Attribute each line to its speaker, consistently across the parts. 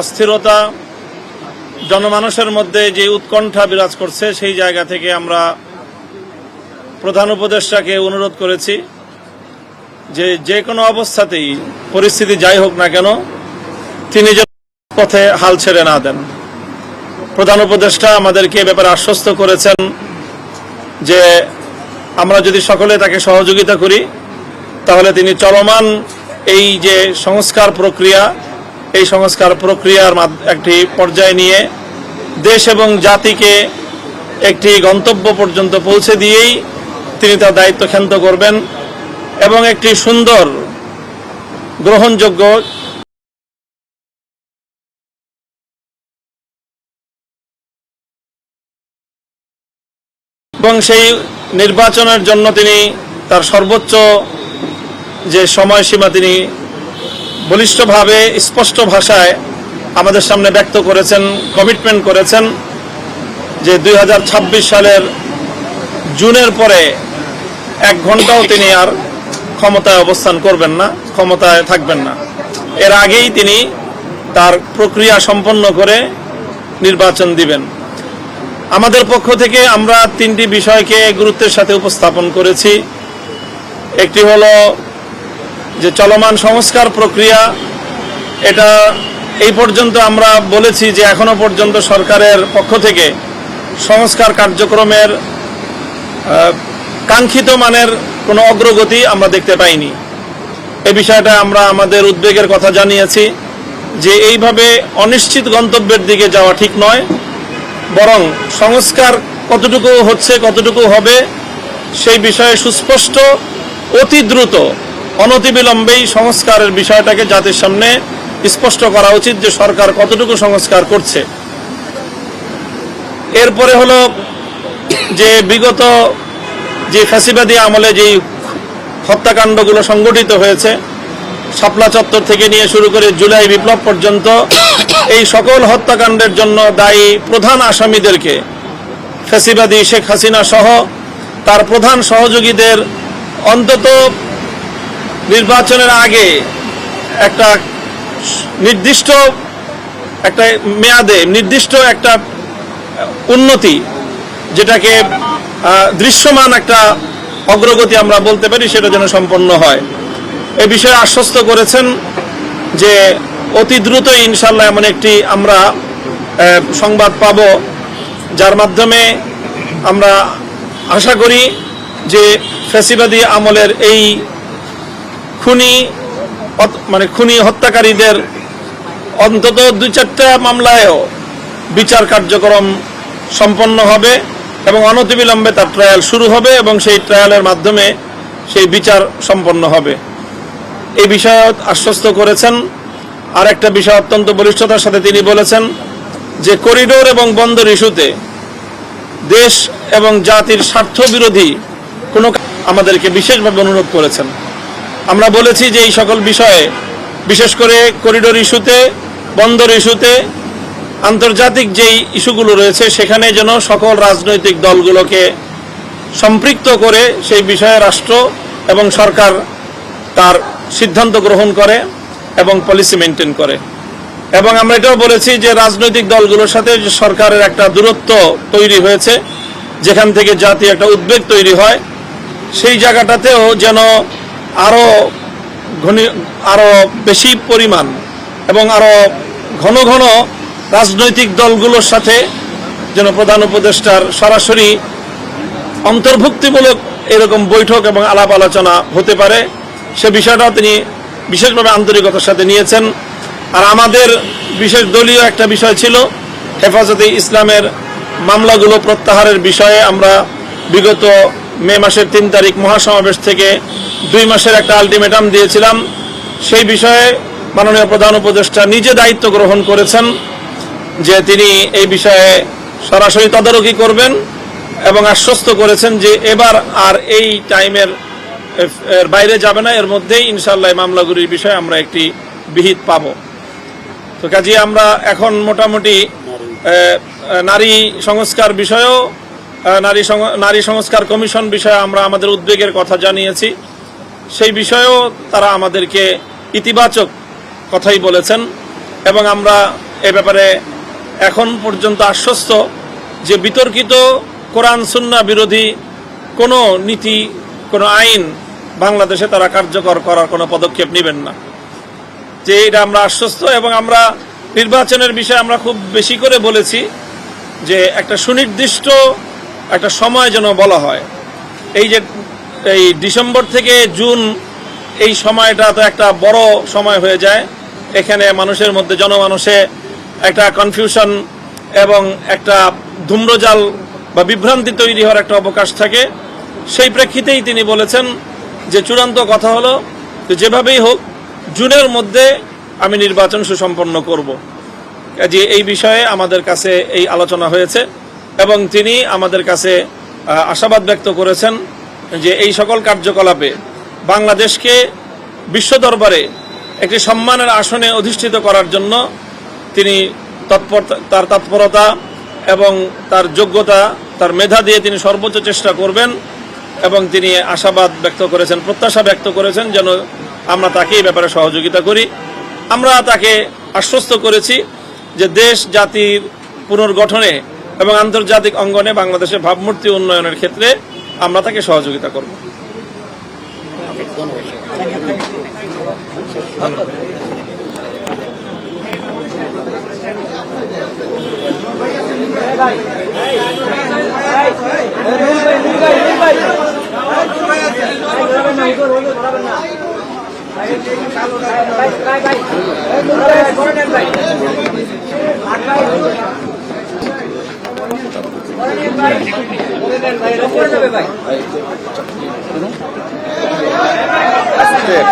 Speaker 1: অস্থিরতা, জনমানুষের মধ্যে যে উৎকণ্ঠা বিরাজ করছে, সেই জায়গা থেকে আমরা প্রধান উপদেষ্টাকে অনুরোধ করেছি যে যে কোনো অবস্থাতেই পরিস্থিতি যাই হোক না কেন, তিনি যে পথে হাল ছেড়ে না দেন। প্রধান উপদেষ্টা আমাদেরকে ব্যাপারে আশ্বস্ত করেছেন যে আমরা যদি সকলে তাকে সহযোগিতা করি, তাহলে তিনি চলমান এই যে সংস্কার প্রক্রিয়া এই সংস্কার প্রক্রিয়ার একটি পর্যায়ে নিয়ে দেশ এবং জাতিকে একটি গন্তব্য পর্যন্ত পৌঁছে দিয়েই তিনি তার দায়িত্ব ক্ষান্ত করবেন এবং একটি সুন্দর গ্রহণযোগ্য এবং সেই নির্বাচনের জন্য তিনি তার সর্বোচ্চ যে সময়সীমা তিনি বলিষ্ঠভাবে, স্পষ্ট ভাষায় আমাদের সামনে ব্যক্ত করেছেন কমিটমেন্ট করেছেন যে দুই হাজার ছাব্বিশ সালের জুনের পরে এক ঘন্টাও তিনি আর ক্ষমতায় অবস্থান করবেন না, ক্ষমতায় থাকবেন না। এর আগেই তিনি তার প্রক্রিয়া সম্পন্ন করে নির্বাচন দিবেন। আমাদের পক্ষ থেকে আমরা তিনটি বিষয়কে গুরুত্বের সাথে উপস্থাপন করেছি। একটি হলো যে চলমান সংস্কার প্রক্রিয়া, এটা এই পর্যন্ত আমরা বলেছি যে এখনও পর্যন্ত সরকারের পক্ষ থেকে সংস্কার কার্যক্রমের কাঙ্ক্ষিত মানের কোনো অগ্রগতি আমরা দেখতে পাইনি। এ বিষয়টা আমরা আমাদের উদ্বেগের কথা জানিয়েছি যে এইভাবে অনিশ্চিত গন্তব্যের দিকে যাওয়া ঠিক নয়, বরং সংস্কার কতটুকু হচ্ছে, কতটুকু হবে, সেই বিষয়ে সুস্পষ্ট, অতি দ্রুত অনতিবিলম্বেই সংস্কারের বিষয়টাকে জাতির সামনে স্পষ্ট করা উচিত যে সরকার কতটুকু সংস্কার করছে। এরপরে হলো যে বিগত যে ফ্যাসিবাদী আমলে যেই হত্যাকাণ্ডগুলো সংগঠিত হয়েছে, শাপলা চত্বর থেকে নিয়ে শুরু করে জুলাই বিপ্লব পর্যন্ত এই সকল হত্যাকাণ্ডের জন্য দায়ী প্রধান আসামিদেরকে ফ্যাসিবাদী শেখ হাসিনা সহ তার প্রধান সহযোগীদের অন্তত নির্বাচনের আগে একটা নির্দিষ্ট একটা মেয়াদে, নির্দিষ্ট একটা উন্নতি যেটাকে দৃশ্যমান একটা অগ্রগতি আমরা বলতে পারি, সেটা যেন সম্পন্ন হয়। এ বিষয়ে আশ্বস্ত করেছেন যে অতি দ্রুত ইনশাল্লাহ এমন একটি আমরা সংবাদ পাব, যার মাধ্যমে আমরা আশা করি যে ফ্যাসিবাদী আমলের এই খুনি মানে খুনি হত্যাকারীদের অন্তত দুই চারটা মামলায়ও বিচার কার্যক্রম সম্পন্ন হবে এবং অনতিবিলম্বে তার ট্রায়াল শুরু হবে এবং সেই ট্রায়ালের মাধ্যমে সেই বিচার সম্পন্ন হবে। এই বিষয়ে আশ্বস্ত করেছেন। আর একটা বিষয় অত্যন্ত বলিষ্ঠতার সাথে তিনি বলেছেন যে করিডোর এবং বন্দর ইস্যুতে দেশ এবং জাতির স্বার্থ বিরোধী কোনো আমাদেরকে বিশেষভাবে অনুরোধ করেছেন। আমরা বলেছি যে এই সকল বিষয়ে, বিশেষ করে করিডোর ইস্যুতে, বন্দর ইস্যুতে, আন্তর্জাতিক যেই ইস্যুগুলো রয়েছে, সেখানে যেন সকল রাজনৈতিক দলগুলোকে সম্পৃক্ত করে সেই বিষয়ে রাষ্ট্র এবং সরকার তার সিদ্ধান্ত গ্রহণ করে এবং পলিসি মেনটেন করে। এবং আমরা এটাও বলেছি যে রাজনৈতিক দলগুলোর সাথে সরকারের একটা দূরত্ব তৈরি হয়েছে, যেখান থেকে জাতি একটা উদ্বেগ তৈরি হয়, সেই জায়গাটাতেও যেন আরও ঘনি আরও বেশি পরিমাণ এবং আরও ঘন ঘন রাজনৈতিক দলগুলোর সাথে যেন প্রধান উপদেষ্টার সরাসরি অন্তর্ভুক্তিমূলক এরকম বৈঠক এবং আলাপ আলোচনা হতে পারে। সে বিষয়টাও তিনি বিশেষভাবে আন্তরিকতার সাথে নিয়েছেন। আর আমাদের বিশেষ দলীয় একটা বিষয় ছিল, হেফাজতে ইসলামের মামলাগুলো প্রত্যাহারের বিষয়ে আমরা বিগত মে মাসের তিন তারিখ মহাসমাবেশ থেকে দুই মাসের একটা আলটিমেটাম দিয়েছিলাম। সেই বিষয়ে মাননীয় প্রধান উপদেষ্টা নিজে দায়িত্ব গ্রহণ করেছেন যে তিনি এই বিষয়ে সরাসরি তদারকি করবেন এবং আশ্বস্ত করেছেন যে এবার আর এই টাইমের এর বাইরে যাবে না, এর মধ্যেই ইনশাল্লাহ মামলাগুলির বিষয়ে আমরা একটি বিহিত পাব। তো কাজে, আমরা এখন মোটামুটি নারী সংস্কার বিষয়েও নারী নারী সংস্কার কমিশন বিষয়ে আমরা আমাদের উদ্বেগের কথা জানিয়েছি। সেই বিষয়েও তারা আমাদেরকে ইতিবাচক কথাই বলেছেন এবং আমরা এ ব্যাপারে এখন পর্যন্ত আশ্বস্ত যে বিতর্কিত কোরআন সুন্না বিরোধী কোনো নীতি, কোনো আইন বাংলাদেশে তারা কার্যকর করার কোনো পদক্ষেপ নেবেন না। যে এটা আমরা আশ্বস্ত এবং আমরা নির্বাচনের বিষয়ে আমরা খুব বেশি করে বলেছি যে একটা সুনির্দিষ্ট একটা সময় যেন বলা হয়। এই যে এই ডিসেম্বর থেকে জুন এই সময়টা তো একটা বড় সময় হয়ে যায়। এখানে মানুষের মধ্যে জনমানুষে একটা কনফিউশন এবং একটা ধূম্রজাল বা বিভ্রান্তি তৈরি হওয়ার একটা অবকাশ থাকে। সেই প্রেক্ষিতেই তিনি বলেছেন যে চূড়ান্ত কথা হলো যে যেভাবেই হোক, জুনের মধ্যে আমি নির্বাচন সুসম্পন্ন করব। যে এই বিষয়ে আমাদের কাছে এই আলোচনা হয়েছে এবং তিনি আমাদের কাছে আশাবাদ ব্যক্ত করেছেন যে এই সকল কার্যকলাপে বাংলাদেশকে বিশ্ব দরবারে একটি সম্মানের আসনে অধিষ্ঠিত করার জন্য তিনি তার তৎপরতা এবং তার যোগ্যতা, তার মেধা দিয়ে তিনি সর্বোচ্চ চেষ্টা করবেন এবং তিনি আশাবাদ ব্যক্ত করেছেন, প্রত্যাশা ব্যক্ত করেছেন যেন আমরা তাকে এই ব্যাপারে সহযোগিতা করি। আমরা তাকে আশ্বস্ত করেছি যে দেশ, জাতির পুনর্গঠনে এবং আন্তর্জাতিক অঙ্গনে বাংলাদেশের ভাবমূর্তি উন্নয়নের ক্ষেত্রে আমরা তাকে সহযোগিতা করব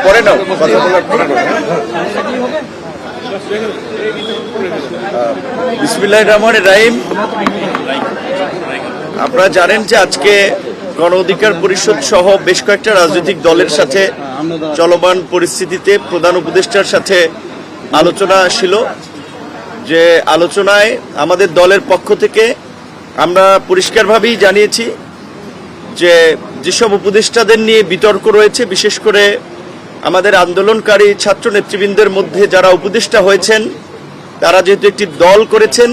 Speaker 2: পরে নাও কথা বলার পরে বিসমিল্লাহ রহমান রাহিম। আপনারা জানেন যে আজকে গণ অধিকার পরিষদ সহ বেশ কয়েকটা রাজনৈতিক দলের সাথে চলমান পরিস্থিতিতে প্রধান উপদেষ্টার সাথে আলোচনা ছিল। যে আলোচনায় আমাদের দলের পক্ষ থেকে আমরা পরিষ্কারভাবেই জানিয়েছি যে যেসব উপদেষ্টাদের নিয়ে বিতর্ক রয়েছে, বিশেষ করে আমাদের আন্দোলনকারী ছাত্র নেতৃবৃন্দের মধ্যে যারা উপদেষ্টা হয়েছেন, তারা যেহেতু একটি দল করেছেন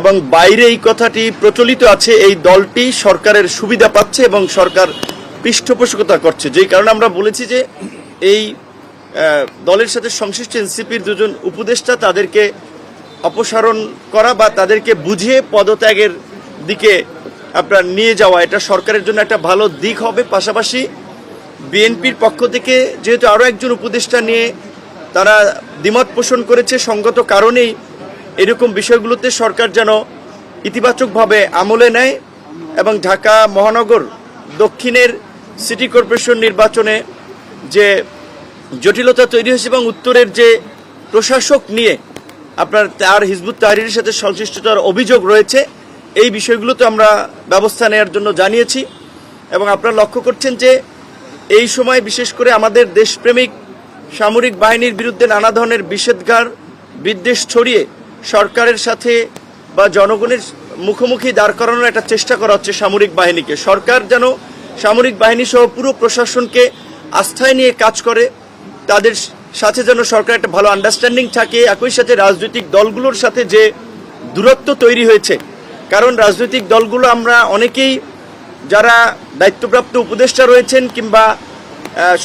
Speaker 2: এবং বাইরে এই কথাটি প্রচলিত আছে, এই দলটি সরকারের সুবিধা পাচ্ছে এবং সরকার পৃষ্ঠপোষকতা করছে। যেই কারণে আমরা বলেছি যে এই দলের সাথে সংশ্লিষ্ট এনসিপির দুজন উপদেষ্টা তাদেরকে অপসারণ করা বা তাদেরকে বুঝিয়ে পদত্যাগের দিকে আপনার নিয়ে যাওয়া, এটা সরকারের জন্য একটা ভালো দিক হবে। পাশাপাশি বিএনপির পক্ষ থেকে যেহেতু আরও একজন উপদেষ্টা নিয়ে তারা দ্বিমত পোষণ করেছে, সঙ্গত কারণেই এরকম বিষয়গুলোতে সরকার যেন ইতিবাচকভাবে আমলে নেয় এবং ঢাকা মহানগর দক্ষিণের সিটি কর্পোরেশন নির্বাচনে যে জটিলতা তৈরি হয়েছে এবং উত্তরের যে প্রশাসক নিয়ে আপনার তার হিজবুত তাহরির সাথে সংশ্লিষ্টতার অভিযোগ রয়েছে এই বিষয়গুলোতে আমরা ব্যবস্থা নেওয়ার জন্য জানিয়েছি এবং আপনারা লক্ষ্য করছেন যে এই সময় বিশেষ করে আমাদের দেশপ্রেমিক সামরিক বাহিনীর বিরুদ্ধে নানা ধরনের বিষেধগার, বিদ্বেষ ছড়িয়ে সরকারের সাথে বা জনগণের মুখোমুখি দাঁড় করানোর একটা চেষ্টা করা হচ্ছে সামরিক বাহিনীকে। সরকার যেন সামরিক বাহিনী সহ পুরো প্রশাসনকে আস্থায় নিয়ে কাজ করে, তাদের সাথে যেন সরকার একটা ভালো আন্ডারস্ট্যান্ডিং থাকে, একই সাথে রাজনৈতিক দলগুলোর সাথে যে দূরত্ব তৈরি হয়েছে কারণ রাজনৈতিক দলগুলো আমরা অনেকেই যারা দায়িত্বপ্রাপ্ত উপদেষ্টা রয়েছেন কিংবা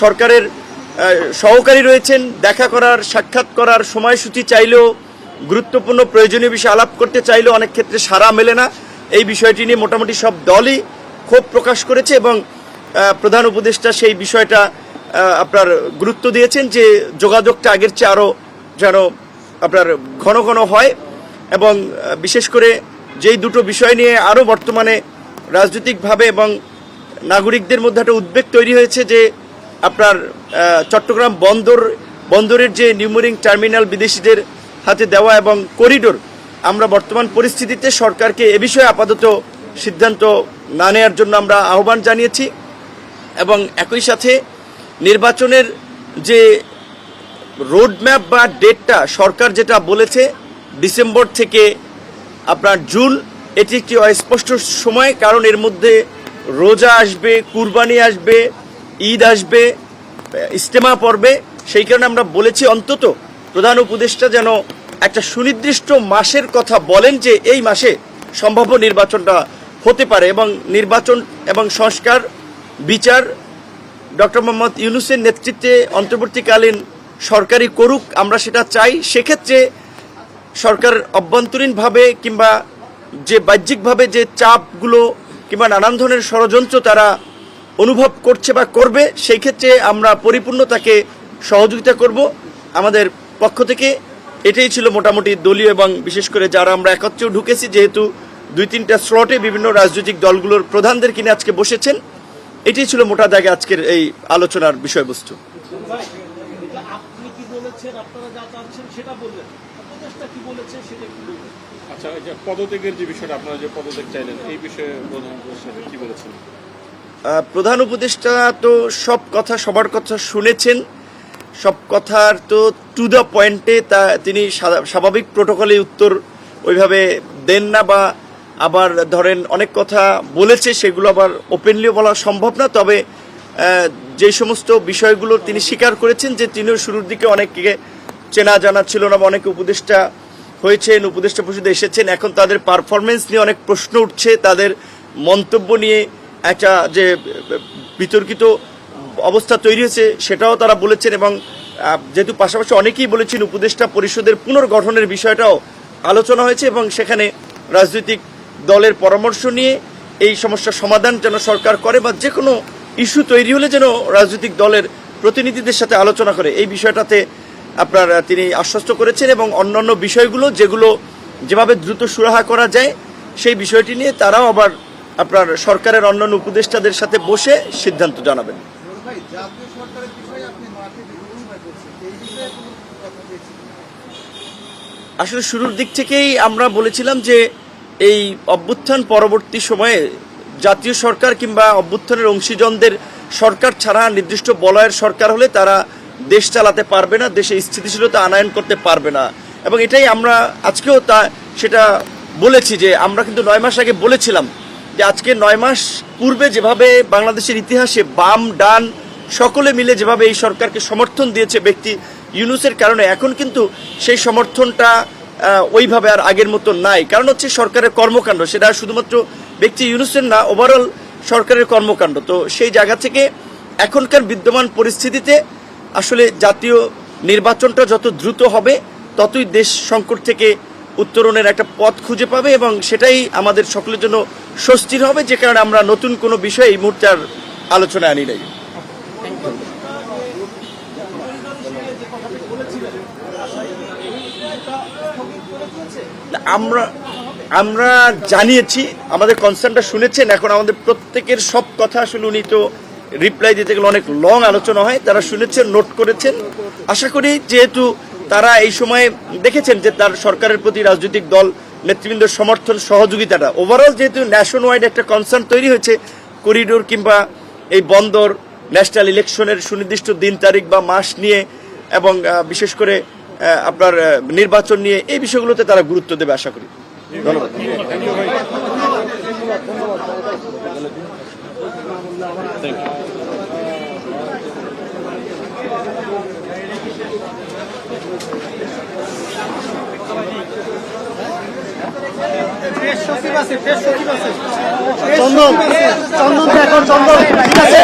Speaker 2: সরকারের সহকারী রয়েছেন, দেখা করার, সাক্ষাৎ করার সময়সূচি চাইলেও, গুরুত্বপূর্ণ প্রয়োজনীয় বিষয় আলাপ করতে চাইলেও অনেক ক্ষেত্রে সারা মেলে না। এই বিষয়টি নিয়ে মোটামুটি সব দলই ক্ষোভ প্রকাশ করেছে এবং প্রধান উপদেষ্টা সেই বিষয়টা আপনার গুরুত্ব দিয়েছেন যে যোগাযোগটা আগের চেয়ে আরও যেন আপনার ঘন ঘন হয় এবং বিশেষ করে যেই দুটো বিষয় নিয়ে আরও বর্তমানে রাজনৈতিকভাবে এবং নাগরিকদের মধ্যে একটা উদ্বেগ তৈরি হয়েছে যে আপনার চট্টগ্রাম বন্দর, বন্দরের যে নিউমোরিং টার্মিনাল বিদেশিদের হাতে দেওয়া এবং করিডোর, আমরা বর্তমান পরিস্থিতিতে সরকারকে এ বিষয়ে আপাতত সিদ্ধান্ত না নেওয়ার জন্য আমরা আহ্বান জানিয়েছি এবং একই সাথে নির্বাচনের যে রোডম্যাপ বা ডেটটা সরকার যেটা বলেছে, ডিসেম্বর থেকে আপনার জুন এটি একটি অস্পষ্ট সময়, কারণ এর মধ্যে রোজা আসবে, কুরবানি আসবে, ঈদ আসবে ইস্তেমা পড়বে, সেই কারণে আমরা বলেছি অন্তত প্রধান উপদেষ্টা যেন একটা সুনির্দিষ্ট মাসের কথা বলেন যে এই মাসে সম্ভাব্য নির্বাচনটা হতে পারে এবং নির্বাচন এবং সংস্কার, বিচার, ডক্টর মোহাম্মদ ইউনুসের নেতৃত্বে অন্তর্বর্তীকালীন সরকারি করুক, আমরা সেটা চাই। সেক্ষেত্রে সরকার অভ্যন্তরীণভাবে কিংবা যে বাহ্যিকভাবে যে চাপগুলো কিংবা নানান ধরনের ষড়যন্ত্র তারা অনুভব করছে বা করবে, সেই ক্ষেত্রে আমরা পরিপূর্ণ তাকে সহযোগিতা করব। আমাদের পক্ষ থেকে এটাই ছিল মোটামুটি দলীয় এবং বিশেষ করে যারা আমরা একত্রেও ঢুকেছি, যেহেতু দুই তিনটা স্লটে বিভিন্ন রাজনৈতিক দলগুলোর প্রধানদের কিনে আজকে বসেছেন, এটাই ছিল মোটা দাগে আজকের এই আলোচনার বিষয়বস্তু
Speaker 3: আপনি কি বলেছেন আপনারা যা চাচ্ছেন সেটা বললেন উপদেশটা কি বলেছে সেটা কি বলবেন
Speaker 4: আচ্ছা প্রধান উপদেষ্টা
Speaker 2: তো সব কথা, সবার কথা শুনেছেন। সব কথার তো টু দ্য পয়েন্টে তা তিনি স্বাভাবিক প্রোটোকলে উত্তর ওইভাবে দেন না বা আবার ধরেন অনেক কথা বলেছে, সেগুলো আবার ওপেনলিও বলা সম্ভব না। তবে যে সমস্ত বিষয়গুলো তিনি স্বীকার করেছেন যে তিনিও শুরুর দিকে অনেককে চেনা জানা ছিল না বা অনেকে উপদেষ্টা হয়েছেন, উপদেষ্টা পরিষদে এসেছেন। এখন তাদের পারফরমেন্স নিয়ে অনেক প্রশ্ন উঠছে। তাদের মন্তব্য নিয়ে একটা যে বিতর্কিত অবস্থা তৈরি হয়েছে, সেটাও তারা বলেছেন এবং যেহেতু পাশাপাশি অনেকেই বলেছেন উপদেষ্টা পরিষদের পুনর্গঠনের বিষয়টাও আলোচনা হয়েছে এবং সেখানে রাজনৈতিক দলের পরামর্শ নিয়ে এই সমস্যার সমাধান যেন সরকার করে বা যে কোনো ইস্যু তৈরি হলে যেন রাজনৈতিক দলের প্রতিনিধিদের সাথে আলোচনা করে। এই বিষয়টাতে আপনার তিনি আশ্বস্ত করেছেন এবং অন্যান্য বিষয়গুলো যেগুলো যেভাবে দ্রুত সুরাহা করা যায়, সেই বিষয়টি নিয়ে তারাও আবার আপনার সরকারের অন্যান্য উপদেষ্টাদের সাথে বসে সিদ্ধান্ত জানাবেন। আসলে শুরুর দিক থেকেই আমরা বলেছিলাম যে এই অভ্যুত্থান পরবর্তী সময়ে জাতীয় সরকার কিংবা অভ্যুত্থানের অংশীজনদের সরকার ছাড়া নির্দিষ্ট বলয়ের সরকার হলে তারা দেশ চালাতে পারবে না, দেশে স্থিতিশীলতা আনায়ন করতে পারবে না। এবং এটাই আমরা আজকেও তা, সেটা বলেছি যে আমরা কিন্তু নয় মাস আগে বলেছিলাম যে আজকে নয় মাস পূর্বে যেভাবে বাংলাদেশের ইতিহাসে বাম, ডান সকলে মিলে যেভাবে এই সরকারকে সমর্থন দিয়েছে ব্যক্তি ইউনুসের কারণে, এখন কিন্তু সেই সমর্থনটা ওইভাবে আর আগের মতো নাই। কারণ হচ্ছে সরকারের কর্মকাণ্ড, সেটা শুধুমাত্র ব্যক্তি ইউনুসের না ওভারঅল সরকারের কর্মকাণ্ড। তো সেই জায়গা থেকে এখনকার বিদ্যমান পরিস্থিতিতে আসলে জাতীয় নির্বাচনটা যত দ্রুত হবে, ততই দেশ সংকট থেকে উত্তরণের একটা পথ খুঁজে পাবে এবং সেটাই আমাদের সকলের জন্য স্বস্তির হবে, যে কারণে আমরা নতুন কোনো বিষয়ে এই মুহূর্তে আর আলোচনায় আনি নাই। আমরা আমরা জানিয়েছি, আমাদের কনসার্নটা শুনেছেন, এখন আমাদের প্রত্যেকের সব কথা আসলে উনি তো রিপ্লাই দিতে গেলে অনেক লং আলোচনা হয় তারা শুনেছেন নোট করেছেন। আশা করি যেহেতু তারা এই সময়ে দেখেছেন যে তার সরকারের প্রতি রাজনৈতিক দল, নেতৃবৃন্দের সমর্থন, সহযোগিতাটা। ওভারঅল যেহেতু ন্যাশন ওয়াইড একটা কনসার্ন তৈরি হয়েছে করিডোর কিংবা এই বন্দর ন্যাশনাল ইলেকশনের সুনির্দিষ্ট দিন, তারিখ বা মাস নিয়ে এবং বিশেষ করে আপনার নির্বাচন নিয়ে, এই বিষয়গুলোতে তারা গুরুত্ব দেবে, আশা করি। ধন্যবাদ।
Speaker 5: চন্দন চন্দন এখন চন্দন। ঠিক আছে।